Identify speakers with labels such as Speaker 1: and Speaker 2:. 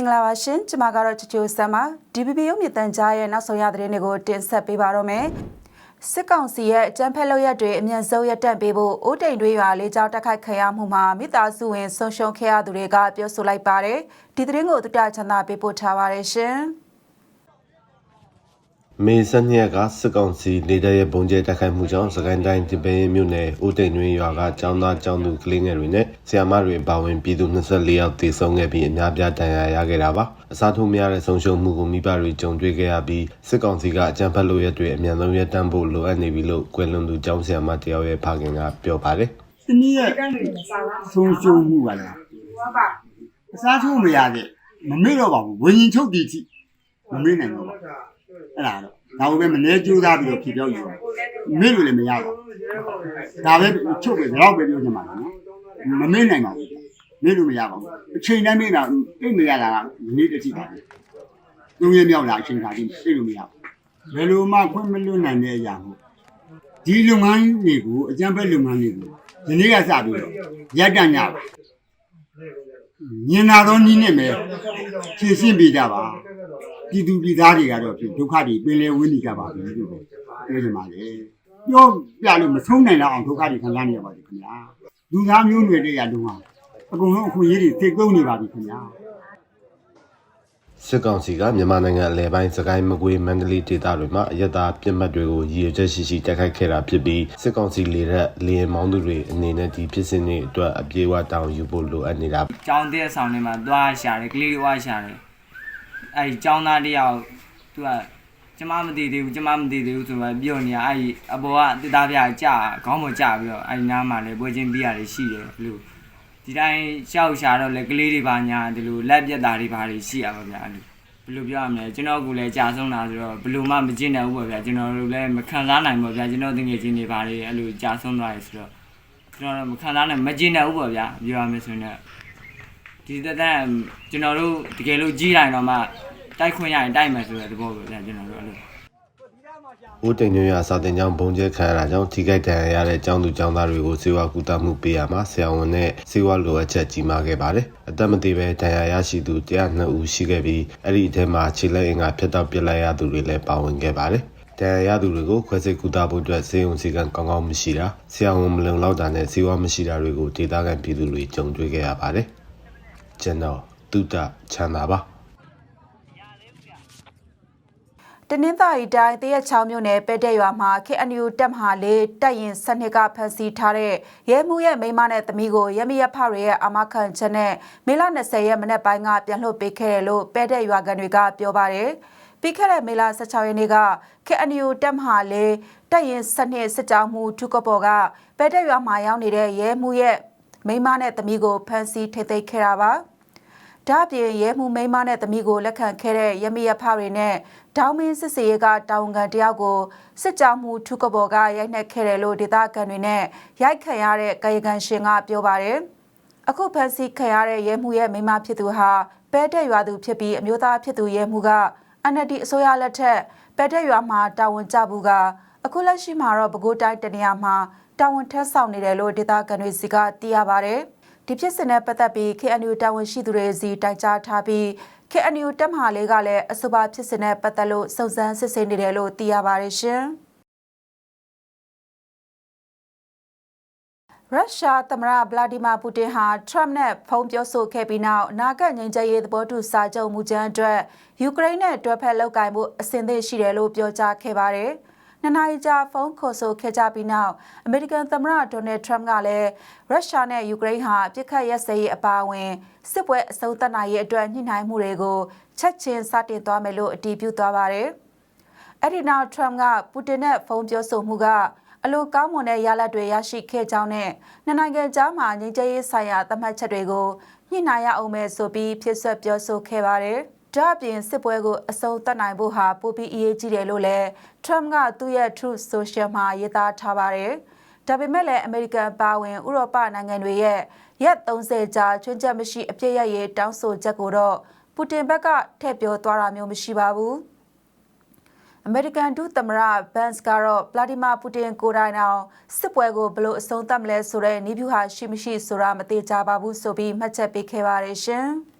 Speaker 1: င်္ဂလာပါရှင်ကျွန်မကတော့ချချိုဆမ်ပါ DPP ရုပ်မြင့်တန်ကြားရဲ့နောက်ဆုံးရသတင်းတွေကိုတင်ဆက်ပေးပါတော့မယ်စစ်ကောင်စီရဲ့အကြမ်းဖက်လုပ်ရက်တွေအမြန်ဆုံးရပ်တန့်ပေးဖို့အိုးတိန်တွေရွာလေးကြောင်းတက်ခိုက်ခံရမှုမှာမိသားစုဝင်ဆုံးရှုံးခဲ့ရသူတွေကပြောဆိုလိုက်ပါတယ်ဒီသတင်းကိုတူတာချန်သာပေးပို့ထားပါတယ်ရှင်
Speaker 2: မေဆန်ညက်ကစစ်ကောင်စီလေတပ်ရဲ့ပုံကျဲတိုက်ခိုက်မှုကြောင့်စကိုင်းတိုင်းဒီပဲရင်မြို့နယ်ဦးတိန်တွင်ရွာကကျောင်းသားကျောင်းသူကလေးငယ်တွေနဲ့ဆရာမတွေပါဝင်ပြည်သူ24ယောက်သေဆုံးခဲ့ပြီးအများပြားဒဏ်ရာရခဲ့တာပါအစားထိုးမရတဲ့ဆုံးရှုံးမှုကိုမိဘတွေကြုံတွေ့ခဲ့ရပြီးစစ်ကောင်စီကအကြမ်းဖက်လုပ်ရက်တွေအမြန်ဆုံးရပ်တန့်ဖို့လိုအပ်နေပြီလို့ကွယ်လွန်သူကျောင်းဆရာမတယောက်ရဲ့ဖခင်ကပြောပါတယ်။
Speaker 3: ဒီနေ့ရဲ့ဆုံးရှုံးမှုကလည်းအစားထိုးမရတဲ့မမေ့တော့ပါဘူးဝิญဉ်ချုပ်တီတိမမေ့နိုင်တော့ပါဘူး အဲ့ဒါတော့ဒါဘုပဲမနေကြိုးစားပြီးတော့ဖြေပြောက်ယူပါမေ့လို့လည်းမရပါဘူးဒါပဲချုပ်ပဲတော့ပဲပြောချင်ပါလားနော်မမေ့နိုင်ပါဘူးမေ့လို့မရပါဘူးအချိန်တိုင်းမေ့တာအိတ်မရတာကဒီနေ့တတိပါပဲသုံးရမြောက်လာအချိန်ခါတိအိတ်လို့မရဘူးဘယ်လိုမှခွင့်မလွတ်နိုင်တဲ့အရာမို့ဒီလုပ်ငန်းတွေကိုအကြမ်းဖက်လုပ်ငန်းတွေကိုဒီနေ့ကစပြီးတော့ရပ်တန့်ကြပါညင်နာတော့နီးနဲ့ပဲဖြည့်ရှင်းပေးကြပါ ပြည်သူပြည်သားတွေကတော့ဖြင့်ဒုက္ခတွေပင်လယ်ဝင်းနေကြပါပြီလို့ပဲပြောချင်ပါလေပြောပြလို့မဆုံးနိုင်တော့အောင်ဒုက္ခတွေခံစားနေရပါပြီခင်ဗျာလူသားမျိုးနွယ်တဲ့ရတုန်းကအကုန်လုံးအခွင့်အရေးတွေသိကုန်းနေပါပြီခင်ဗျာ
Speaker 2: စစ်ကောင်စီကမြန်မာနိုင်ငံအလဲပိုင်းစကိုင်းမကွေးမန္တလေးဒေသတွေမှာအယက်သားပြစ်မှတ်တွေကိုရည်ရွယ်ချက်ရှိရှိတိုက်ခိုက်ခဲ့တာဖြစ်ပြီးစစ်ကောင်စီလေရက်လေယာဉ်မောင်းသူတွေအနေနဲ့ဒီဖြစ်စဉ်တွေအတွက်အပြေအဝတောင်းယူဖို့လိုအပ်နေတာ
Speaker 4: ကျောင်းတဲ့ဆောင်ထဲမှာသွားရှာတယ်ကလေးဝါရှာတယ် အဲ့ဒီကျောင်းသားတယောက်သူကကျမမသိသေးဘူးကျမမသိသေးဘူးဆိုတော့ပြောနေရအဲ့ဒီအပေါ်ကတစ်သားပြကြာခေါင်းပေါ်ကြာပြီးတော့အဲ့ဒီနားမှာလည်းပွဲချင်းပြရတယ်ရှိတယ်ဘလို့ဒီတိုင်းရှောက်ရှာတော့လေကလေးတွေပါညာဒီလိုလက်ပြက်တာတွေပါတွေရှိရပါဗျာအဲ့လိုဘယ်လိုပြောရမလဲကျွန်တော်ကလည်းကြာဆုံးတာဆိုတော့ဘယ်လိုမှမကျင့်နိုင်ဘူးပေါ့ဗျာကျွန်တော်တို့လည်းမခံစားနိုင်ဘူးဗျာကျွန်တော်တကယ်ချင်းတွေပါတွေအဲ့လိုကြာဆုံးသွားတယ်ဆိုတော့ကျွန်တော်တို့မခံစားနိုင်မကျင့်နိုင်ဘူးပေါ့ဗျာပြောရမယ်ဆိုရင်တော့ ဒီတက်တန်းကျွန်တော်တို့တကယ်လို့ကြီးတိုင်းတော့မှတိုက်ခွင့်ရရင်တိုက်မယ်ဆိုတဲ့သဘောပဲဗျာကျွန်တော်တို့အဲ့လို။
Speaker 2: ဦးတိန်ညွန့်ရစာတင်ကျောင်းဘုံကျဲခံရတာကြောင့်ထိခိုက်ဒဏ်ရာရတဲ့ကျောင်းသူကျောင်းသားတွေကိုစေဝါကူတာမှုပေးရမှာဆရာဝန်နဲ့စေဝါလိုအပ်ချက်ကြီးမားခဲ့ပါတယ်။အသက်မသေးပဲဒဏ်ရာရရှိသူ102ဦးရှိခဲ့ပြီးအဲ့ဒီအထဲမှာခြေလက်အင်္ဂါဖျက်တောက်ပစ်လိုက်ရသူတွေလည်းပါဝင်ခဲ့ပါတယ်။ဒဏ်ရာရသူတွေကိုခွဲစိတ်ကူတာဖို့အတွက်စေယုံစည်းကံကောင်းကောင်းမရှိတာဆရာဝန်မလုံလောက်တာနဲ့စေဝါမရှိတာတွေကိုဒေသခံပြည်သူတွေကြုံတွေ့ခဲ့ရပါတယ်။ ကျွန်တော်တုဒ္ဒချမ်းသာပါ
Speaker 1: တနင်္သာရီတိုင်းတရက်ချောင်းမြို့နယ်ပဲတဲ့ရွာမှာ KNU တပ်မဟာလေးတပ်ရင်စနစ်ကဖမ်းဆီးထားတဲ့ရဲမှုရဲ့မိန်းမနဲ့သမီးကိုရမရဖတွေရဲ့အာမခံချက်နဲ့မေလ20ရက်မနေ့ပိုင်းကပြန်လွှတ်ပေးခဲ့တယ်လို့ပဲတဲ့ရွာကန်တွေကပြောပါတယ်။ပြီးခဲ့တဲ့မေလ16ရက်နေ့က KNU တပ်မဟာလေးတပ်ရင်စနစ်စစ်ကြောင်းမှုထုကပေါ်ကပဲတဲ့ရွာမှာရောက်နေတဲ့ရဲမှုရဲ့ မိန်းမနဲ့သမီးကိုဖမ်းဆီးထိတ်သိမ်းခဲ့တာပါ။ဒါ့အပြင်ရဲမှုမိန်းမနဲ့သမီးကိုလက်ခံခဲ့တဲ့ရမရဖတွေနဲ့ဒေါင်းမင်းစစ်စေးကတာဝန်ခံတယောက်ကိုစစ်ကြောမှုထုကဘော်ကရိုက်နှက်ခဲ့တယ်လို့ဒေသခံတွေနဲ့ရိုက်ခံရတဲ့ကာယကံရှင်ကပြောပါတယ်။အခုဖန်စီခံရတဲ့ရဲမှုရဲ့မိန်းမဖြစ်သူဟာပဲတဲ့ရွာသူဖြစ်ပြီးအမျိုးသားဖြစ်သူရဲမှုက NLD အစိုးရလက်ထက်ပဲတဲ့ရွာမှာတာဝန်ကျဘူးကအခုလက်ရှိမှာတော့ပဲခူးတိုင်းတနေရာမှာ တာဝန်ထမ်းဆောင်နေတယ်လို့ဒေသခံတွေစီကသိရပါတယ်။ဒီဖြစ်စဉ်နဲ့ပတ်သက်ပြီး KNU တာဝန်ရှိသူတွေစီတိုင်ကြားထားပြီး KNU တပ်မဟာလေးကလည်းအဆိုပါဖြစ်စဉ်နဲ့ပတ်သက်လို့စုံစမ်းစစ်ဆေးနေတယ်လို့သိရပါတယ်ရှင်။ရုရှားသမ္မတဗလာဒီမာပူတင်ဟာထရမ့်နဲ့ဖုန်းပြောဆိုခဲ့ပြီးနောက်အနာဂတ်ငြိမ်းချမ်းရေးသဘောတူစာချုပ်မူကြမ်းအတွက်ယူကရိန်းနဲ့တွဲဖက်လုပ်ကိုင်ဖို့အဆင်သင့်ရှိတယ်လို့ပြောကြားခဲ့ပါတယ်။ နှစ်နာရီကြာဖုန်းခေါ်ဆိုခဲ့ကြပြီးနောက်အမေရိကန်သမ္မတဒေါ်နယ်ထရမ့်ကလည်းရုရှားနဲ့ယူကရိန်းဟာပြစ်ခတ်ရက်စဲရေးအပါအဝင်စစ်ပွဲအဆုံးသတ်နိုင်ရေးအတွက်ညှိနှိုင်းမှုတွေကိုချက်ချင်းစတင်သွားမယ်လို့အတည်ပြုသွားပါတယ်။အဲ့ဒီနောက်ထရမ့်ကပူတင်နဲ့ဖုန်းပြောဆိုမှုကအလိုကောင်းမွန်တဲ့ရလဒ်တွေရရှိခဲ့ကြောင်းနဲ့နှစ်နိုင်ငံကြားမှာငြိမ်းချမ်းရေးဆိုင်ရာသတ်မှတ်ချက်တွေကိုညှိနှိုင်းရအောင်မယ်ဆိုပြီးဖြစ်ဆွက်ပြောဆိုခဲ့ပါတယ်။ ဒါ့အပြင်စစ်ပွဲကိုအဆုံးသတ်နိုင်ဖို့ဟာပိုပြီးအရေးကြီးတယ်လို့လည်းထရမ့်ကသူ့ရဲ့ Truth Social မှာရေးသားထားပါတယ်။ဒါပေမဲ့လည်းအမေရိကန်ပါဝင်ဥရောပနိုင်ငံတွေရဲ့ရက်30ကြာချွင်းချက်မရှိအပြည့်ရရေးတောင်းဆိုချက်ကိုတော့ပူတင်ဘက်ကထည့်ပြောသွားတာမျိုးမရှိပါဘူး။အမေရိကန်ဒုသမ္မတဘန်စ်ကတော့ဗလာဒီမာပူတင်ကိုယ်တိုင်အောင်စစ်ပွဲကိုဘယ်လိုအဆုံးသတ်မလဲဆိုတဲ့နီးဗျူဟာရှိမရှိဆိုတာမသိကြပါဘူးဆိုပြီးမှတ်ချက်ပေးခဲ့ပါတယ်ရှင်။